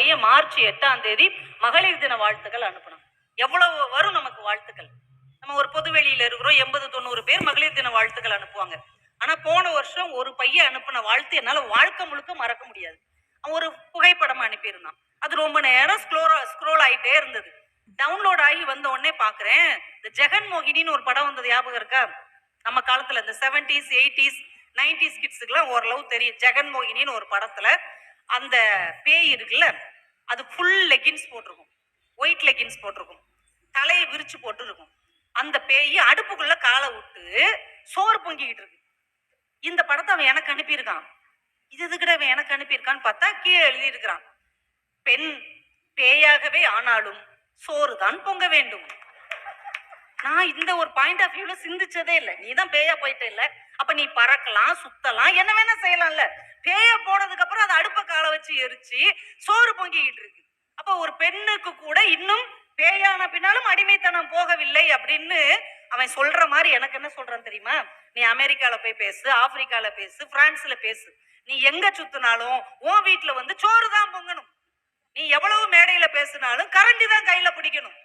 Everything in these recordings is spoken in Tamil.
பையன் மார்ச் எட்டாம் தேதி மகளிர் தின வாழ்த்துக்கள் அனுப்பணும். எவ்வளவு வரும் நமக்கு வாழ்த்துக்கள்? நம்ம ஒரு பொது வெளியில இருக்கிறோம் எண்பது தொண்ணூறு பேர் மகளிர் தின வாழ்த்துக்கள் அனுப்புவாங்க. ஆனா போன வருஷம் ஒரு பையன் அனுப்பின வாழ்த்து என்னால வாழ்க்கை முழுக்க மறக்க முடியாது. அவன் ஒரு புகைப்படமா அனுப்பியிருந்தான். அது ரொம்ப நேரம் ஸ்க்ரோல் ஸ்க்ரோல் ஆயிட்டே இருந்தது. டவுன்லோட் ஆகி வந்த உடனே பாக்குறேன் இந்த ஜெகன் மோகினின்னு ஒரு படம் வந்தது ஞாபகம் இருக்கா? நம்ம காலத்துல இந்த செவன்டிஸ் எயிட்டிஸ் நைன்டிஸ் கிட்ஸுக்குலாம் ஓரளவு தெரியும். ஜெகன் மோகினின்னு ஒரு படத்துல அந்த பேய் இருக்குல்ல அது ஃபுல் லெகின்ஸ் போட்டிருக்கும். ஒயிட் லெகின்ஸ் போட்டிருக்கும். தலையை விரிச்சு போட்டிருக்கும். அந்த பேய் அடுப்புக்குள்ள காலை விட்டு சோறு பொங்கிக்கிட்டு இருக்கு. இந்த படத்தை அவன் எனக்கு அனுப்பியிருக்கான். இது எதுக்கிட்ட அவன் எனக்கு அனுப்பியிருக்கான்னு பார்த்தா கீழே எழுதியிருக்கிறான். பெண் பேயாகவே ஆனாலும் சோறு தான் பொங்க வேண்டும். நான் இந்த ஒரு பாயிண்ட் ஆஃப் வியூல சிந்திச்சதே இல்லை. நீ தான் பேயா போயிட்ட இல்லை. அப்ப நீ பறக்கலாம் சுத்தலாம் என்ன வேணா செய்யலாம்ல. பேயா போனதுக்கு அப்புறம் அதை அடுப்ப கால வச்சு எரிச்சு சோறு பொங்கிக்கிட்டு இருக்கு. அப்ப ஒரு பெண்ணுக்கு கூட இன்னும் பேயான பின்னாலும் அடிமைத்தனம் போகவில்லை அப்படின்னு அவன் சொல்ற மாதிரி எனக்கு என்ன சொல்றான் தெரியுமா? நீ அமெரிக்கால போய் பேசு ஆப்பிரிக்கால பேசு பிரான்ஸ்ல பேசு. நீ எங்க சுத்தினாலும் உன் வீட்டுல வந்து சோறு தான் பொங்கணும். நீ எவ்வளவு மேடையில பேசினாலும் கரண்டி தான் கையில பிடிக்கணும்.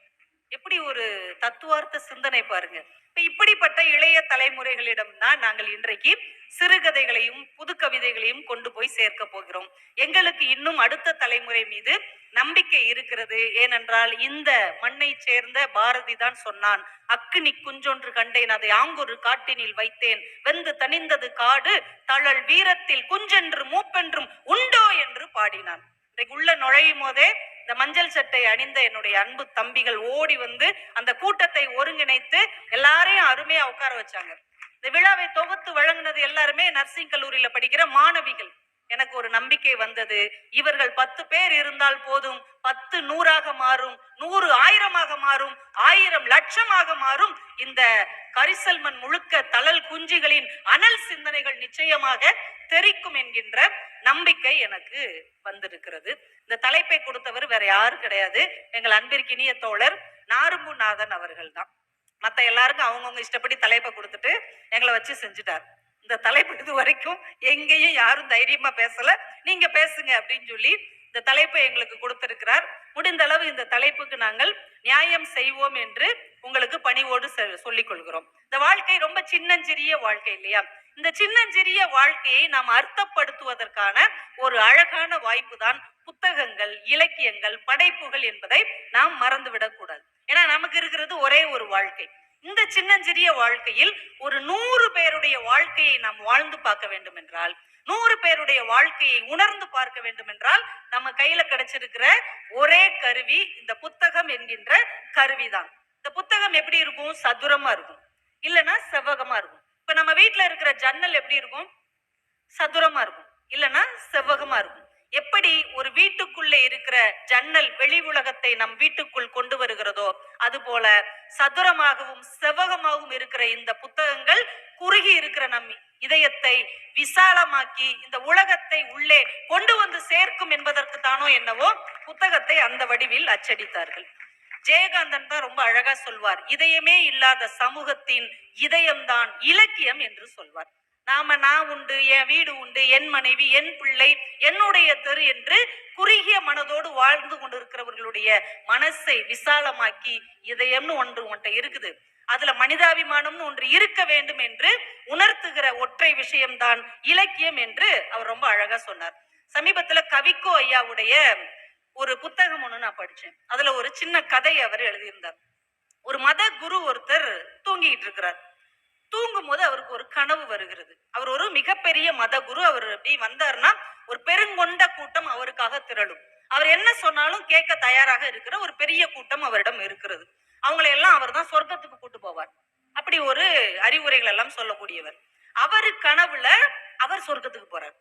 எப்படி ஒரு தத்துவார்த்த சிந்தனை பாருங்க. இப்ப இப்படிப்பட்ட இளைய தலைமுறைகளிடம் தான் நாங்கள் இன்றைக்கு சிறுகதைகளையும் புது கவிதைகளையும் கொண்டு போய் சேர்க்க போகிறோம். எங்களுக்கு இன்னும் அடுத்த தலைமுறை மீது நம்பிக்கை இருக்கிறது. ஏனென்றால் இந்த மண்ணை சேர்ந்த பாரதி தான் சொன்னான் அக்கினி குஞ்சொன்று கண்டேன் அதை ஆங்கொரு காட்டினில் வைத்தேன். வெந்து தணிந்தது காடு தழல் வீரத்தில் குஞ்சென்று மூப்பென்றும் உண்டோ என்று பாடினான். இன்றைக்கு உள்ள நுழையும் போதே இந்த மஞ்சள் சட்டை அணிந்த என்னுடைய அன்பு தம்பிகள் ஓடி வந்து அந்த கூட்டத்தை ஒருங்கிணைத்து எல்லாரையும் அருமையா உட்கார வச்சாங்க. இந்த விழாவை தொகுத்து வழங்கினது எல்லாருமே நர்சிங் கல்லூரியில படிக்கிற மாணவிகள். எனக்கு ஒரு நம்பிக்கை வந்தது. இவர்கள் பத்து பேர் இருந்தால் போதும். பத்து நூறாக மாறும். நூறு ஆயிரமாக மாறும். ஆயிரம் லட்சமாக மாறும். இந்த கரிசல்மன் முழுக்க தளல் குஞ்சுகளின் அனல் சிந்தனைகள் நிச்சயமாக தெரிக்கும் என்கின்ற நம்பிக்கை எனக்கு வந்திருக்கிறது. இந்த தலைப்பை கொடுத்தவர் வேற யாரும் கிடையாது. எங்கள் அன்பிற்கினிய தோழர் நாரும்புநாதன் அவர்கள் தான் மத்த எல்லாருக்கும் அவங்கவுங்க இஷ்டப்படி தலைப்பை கொடுத்துட்டு எங்களை வச்சு செஞ்சுட்டார். இந்த தலைப்பு இது வரைக்கும் எங்கேயும் யாரும் தைரியமா பேசல. நீங்க பேசுங்க அப்படின்னு சொல்லி இந்த தலைப்பை எங்களுக்கு கொடுத்திருக்கிறார். முடிந்த அளவு இந்த தலைப்புக்கு நாங்கள் நியாயம் செய்வோம் என்று உங்களுக்கு பணிவோடு செ- சொல்லிக் கொள்கிறோம் இந்த வாழ்க்கை ரொம்ப சின்னஞ்சிறிய வாழ்க்கை இல்லையா? இந்த சின்னஞ்சிறிய வாழ்க்கையை நாம் அர்த்தப்படுத்துவதற்கான ஒரு அழகான வாய்ப்பு தான் புத்தகங்கள் இலக்கியங்கள் படைப்புகள் என்பதை நாம் மறந்துவிடக்கூடாது ஏன்னா நமக்கு இருக்கிறது ஒரே ஒரு வாழ்க்கை. இந்த சின்னஞ்சிறிய வாழ்க்கையில் ஒரு நூறு பேருடைய வாழ்க்கையை நாம் வாழ்ந்து பார்க்க வேண்டும் என்றால் நூறு பேருடைய வாழ்க்கையை உணர்ந்து பார்க்க வேண்டும் என்றால் நம்ம கையில கிடைச்சிருக்கிற ஒரே கருவி இந்த புத்தகம் என்கின்ற கருவிதான். இந்த புத்தகம் எப்படி இருக்கும்? சதுரமா இருக்கும். இல்லைன்னா செவ்வகமா இருக்கும். இப்ப நம்ம வீட்டுல இருக்கிற ஜன்னல் எப்படி இருக்கும்? சதுரமா இருக்கும். இல்லைன்னா செவ்வகமா இருக்கும். எப்படி ஒரு வீட்டுக்குள்ளே இருக்கிற ஜன்னல் வெளி உலகத்தை நம் வீட்டுக்குள் கொண்டு வருகிறதோ அதுபோல சதுரமாகவும் செவ்வகமாகவும் இருக்கிற இந்த புத்தகங்கள் குறுகி இருக்கிற நம் இதயத்தை விசாலமாக்கி இந்த உலகத்தை உள்ளே கொண்டு வந்து சேர்க்கும் என்பதற்கு தானோ என்னவோ புத்தகத்தை அந்த வடிவில் அச்சடித்தார்கள். ஜெயகாந்தன் தான் ரொம்ப அழகா சொல்வார் இதயமே இல்லாத சமூகத்தின் இதயம்தான் இலக்கியம் என்று சொல்வார். நாம நான் உண்டு என் வீடு உண்டு என் மனைவி என் பிள்ளை என்னுடைய தெரு என்று குறுகிய மனதோடு வாழ்ந்து கொண்டிருக்கிறவர்களுடைய மனசை விசாலமாக்கி இதயம்னு ஒன்று உன்கிட்ட இருக்குது. அதுல மனிதாபிமானம்னு ஒன்று இருக்க வேண்டும் என்று உணர்த்துகிற ஒற்றை விஷயம்தான் இலக்கியம் என்று அவர் ரொம்ப அழகா சொன்னார். சமீபத்துல கவிக்கோ ஐயாவுடைய ஒரு புத்தகம் ஒண்ணு நான் படிச்சேன். அதுல ஒரு சின்ன கதை அவர் எழுதியிருந்தார். ஒரு மத குரு ஒருத்தர் தூங்கிட்டு இருக்கிறார். தூங்கும் போது அவருக்கு ஒரு கனவு வருகிறது. அவர் ஒரு மிகப்பெரிய மத குரு அவர் அப்படி வந்தாருன்னா ஒரு பெருங்கொண்ட கூட்டம் அவருக்காக திரளும். அவர் என்ன சொன்னாலும் கேட்க தயாராக இருக்கிற ஒரு பெரிய கூட்டம் அவரிடம் இருக்கிறது. அவங்களை எல்லாம் அவர் தான் சொர்க்கத்துக்கு கூட்டு போவார். அப்படி ஒரு அறிவுரைகள் எல்லாம் சொல்லக்கூடியவர். அவரு கனவுல அவர் சொர்க்கத்துக்கு போறார்.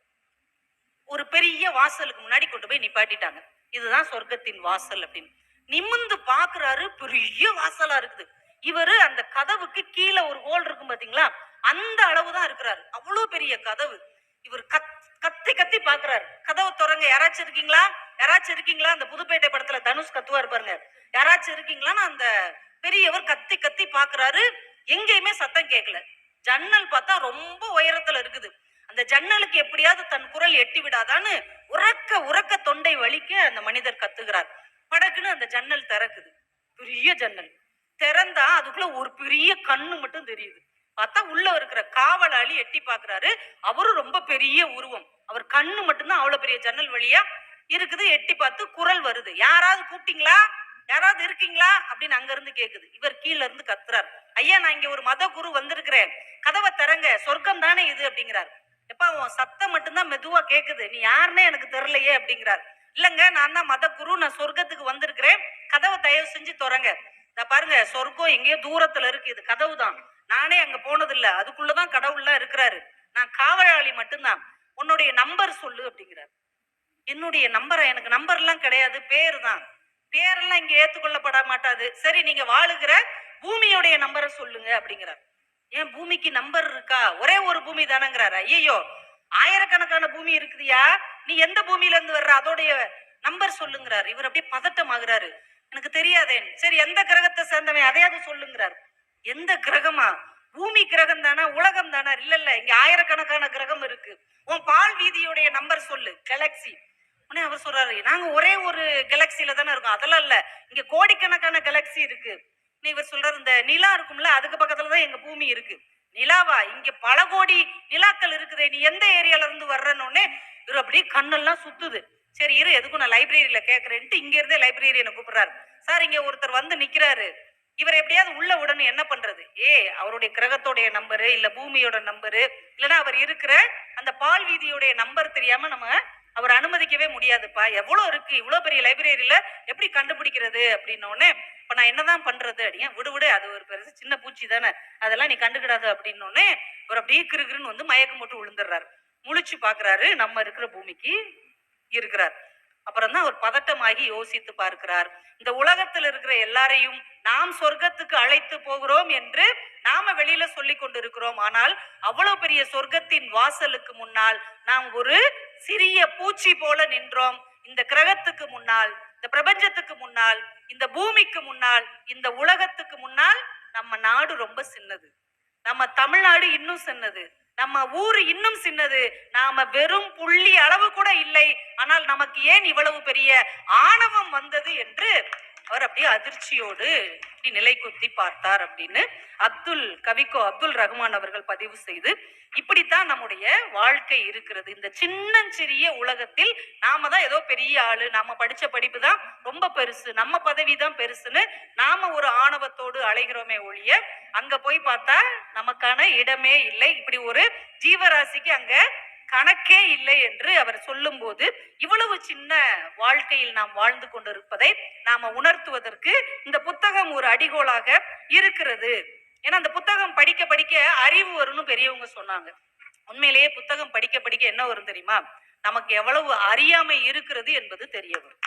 ஒரு பெரிய வாசலுக்கு முன்னாடி கொண்டு போய் நிப்பாட்டிட்டாங்க. இதுதான் சொர்க்கத்தின் வாசல் அப்படின்னு. நிமிந்து பாக்குறாரு பெரிய வாசலா இருக்குது. இவரு அந்த கதவுக்கு கீழே ஒரு ஹோல் இருக்கும் பாத்தீங்களா? அந்த அளவு தான் இருக்கிறாரு. அவ்வளவு பெரிய கதவு. இவர் கத் கத்தி கத்தி பாக்குறாரு. கதவை திறங்க யாராச்சும் இருக்கீங்களா? யாராச்சும் இருக்கீங்களா? அந்த புதுப்பேட்டை படத்துல தனுஷ் கத்துவார் பாருங்க. யாராச்சும் இருக்கீங்களான்னு அந்த பெரியவர் கத்தி கத்தி பாக்குறாரு. எங்கேயுமே சத்தம் கேட்கல ஜன்னல் பார்த்தா ரொம்ப உயரத்துல இருக்குது. அந்த ஜன்னலுக்கு எப்படியாவது தன் குரல் எட்டி விடாதான்னு உறக்க உறக்க தொண்டை வலிக்க அந்த மனிதர் கத்துகிறார். படக்குன்னு அந்த ஜன்னல் திறக்குது. பெரிய ஜன்னல். திறந்தா அதுக்குள்ள ஒரு பெரிய கண்ணு மட்டும் தெரியுது. பார்த்தா உள்ள இருக்கிற காவலாளி எட்டி பாக்குறாரு அவரும் ரொம்ப பெரிய உருவம். அவர் கண்ணு மட்டும்தான் அவ்வளவு பெரிய ஜன்னல் வழியா இருக்குது. எட்டி பார்த்து குரல் வருது. யாராவது கூப்பிட்டீங்களா? யாராவது இருக்கீங்களா? அப்படின்னு அங்க இருந்து கேக்குது. இவர் கீழ இருந்து கத்துறாரு. ஐயா நான் இங்க ஒரு மத குரு வந்திருக்கிறேன். கதவை தரங்க சொர்க்கம் தானே இது? அப்படிங்கிறார். எப்பா உன் சத்தம் மட்டும்தான் மெதுவா கேக்குது. நீ யாருன்னே எனக்கு தெரியலையே அப்படிங்கிறார். இல்லங்க நான் தான் மத குரு. நான் சொர்க்கத்துக்கு வந்திருக்கிறேன். கதவை தயவு செஞ்சு துறங்க. இந்த பாருங்க சொர்க்கம் எங்கேயோ தூரத்துல இருக்கு. இது கதவு தான் நானே அங்க போனதில்ல. அதுக்குள்ளதான் கடவுள்லாம் இருக்கிறாரு. நான் காவலாளி மட்டும்தான். உன்னுடைய நம்பர் சொல்லு அப்படிங்கிறார். என்னுடைய நம்பரை எனக்கு நம்பர்லாம் கிடையாது. பேர் தான் பேரெல்லாம் இங்க ஏத்துக்கொள்ளப்பட மாட்டாது. சரி நீங்க வாழுகிற பூமியோடைய நம்பரை சொல்லுங்க அப்படிங்கிறார். ஏன் பூமிக்கு நம்பர் இருக்கா? ஒரே ஒரு பூமி தானங்கிறாரு. ஐயோ ஆயிரக்கணக்கான பூமி இருக்குதியா? நீ எந்த பூமியில இருந்து வர்ற? அதோடைய நம்பர் சொல்லுங்கிறார். இவர் அப்படியே பதட்டமாகிறாரு. எனக்கு தெரியாதேன் சரி எந்த கிரகத்தை சேர்ந்தவன் அதையாவது சொல்லுங்கிறார். எந்த கிரகமா? பூமி கிரகம் தானா உலகம் தானா? இல்ல இல்ல இங்க ஆயிரக்கணக்கான கிரகம் இருக்கு. உன் பால் வீதியுடைய நம்பர் சொல்லு கேலக்சி உடனே அவர் சொல்றாரு நாங்க ஒரே ஒரு கேலக்சில தானே இருக்கோம். அதெல்லாம் இல்ல இங்க கோடிக்கணக்கான கேலக்சி இருக்கு. நீ இவர் சொல்றாரு இந்த நிலா இருக்கும்ல அதுக்கு பக்கத்துல தான் எங்க பூமி இருக்கு. நிலாவா இங்க பல கோடி நிலாக்கள் இருக்குதே நீ எந்த ஏரியால இருந்து வர்றன்னு இவர் அப்படியே கண்ணெல்லாம் சுத்துது. சரி இரு எதுக்கும் நான் லைப்ரரியில கேட்கறேன்ட்டு இங்க இருந்தே லைப்ரரி கூப்பிடுறாரு. சார் இங்க ஒருத்தர் வந்து நிக்கிறாரு. இவர் எப்படியாவது உள்ள உடனே என்ன பண்றது? ஏ அவருடைய கிரகத்தோடைய நம்பரு இல்ல பூமியோட நம்பரு இல்லைன்னா அவர் இருக்கிற அந்த பால் வீதியோடைய நம்பர் தெரியாம நம்ம அவர் அனுமதிக்கவே முடியாதுப்பா. எவ்வளவு இருக்கு? இவ்வளவு பெரிய லைப்ரரியில எப்படி கண்டுபிடிக்கிறது அப்படின்னோடனே இப்போ இப்ப நான் என்னதான் பண்றது? அப்படிங்க விடு விடு அது ஒரு பெருசு சின்ன பூச்சி தானே. அதெல்லாம் நீ கண்டுக்கிடாது. அப்படின்னோடனே ஒரு அப்படியே கிருகிருன்னு வந்து மயக்கம் போட்டு விழுந்துடுறாரு. முழிச்சு பாக்குறாரு நம்ம இருக்கிற பூமிக்கு. இருக்கிறார். அப்புறம் தான் அவர் பதட்டமாகி யோசித்து பார்க்கிறார். இந்த உலகத்தில் இருக்கிற எல்லாரையும் நாம் சொர்க்கத்துக்கு அழைத்து போகிறோம் என்று நாம வெளியில சொல்லி கொண்டிருக்கிறோம். ஆனால் அவ்வளவு பெரிய சொர்க்கத்தின் வாசலுக்கு முன்னால் நாம் ஒரு சிறிய பூச்சி போல நின்றோம். இந்த கிரகத்துக்கு முன்னால் இந்த பிரபஞ்சத்துக்கு முன்னால் இந்த பூமிக்கு முன்னால் இந்த உலகத்துக்கு முன்னால் நம்ம நாடு ரொம்ப சின்னது. நம்ம தமிழ்நாடு இன்னும் சின்னது. நம்ம ஊர் இன்னும் சின்னது. நாம வெறும் புள்ளி அளவு கூட இல்லை. ஆனால் நமக்கு ஏன் இவ்வளவு பெரிய ஆணவம் வந்தது என்று அவர் அப்படியே அதிர்ச்சியோடு இப்படி நிலை குத்தி பார்த்தார் அப்படின்னு அப்துல் கவிக்கோ அப்துல் ரஹ்மான் அவர்கள் பதிவு செய்து இப்படித்தான் நம்முடைய வாழ்க்கை இருக்கிறது. இந்த சின்னஞ்சிறிய உலகத்தில் நாம தான் ஏதோ பெரிய ஆளு நாம படிச்ச படிப்பு தான் ரொம்ப பெருசு நம்ம பதவி தான் பெருசுன்னு நாம ஒரு ஆணவத்தோடு அலைகிறோமே ஒழிய அங்க போய் பார்த்தா நமக்கான இடமே இல்லை. இப்படி ஒரு ஜீவராசிக்கு அங்க கணக்கே இல்லை என்று அவர் சொல்லும்போது இவ்வளவு சின்ன வாழ்க்கையில் நாம் வாழ்ந்து கொண்டிருப்பதை நாம உணர்த்துவதற்கு இந்த புத்தகம் ஒரு அடிகோலாக இருக்கிறது. ஏன்னா அந்த புத்தகம் படிக்க படிக்க அறிவு வரும்னு பெரியவங்க சொன்னாங்க. உண்மையிலேயே புத்தகம் படிக்க படிக்க என்ன வரும் தெரியுமா? நமக்கு எவ்வளவு அறியாமை இருக்கிறது என்பது தெரிய வரும்.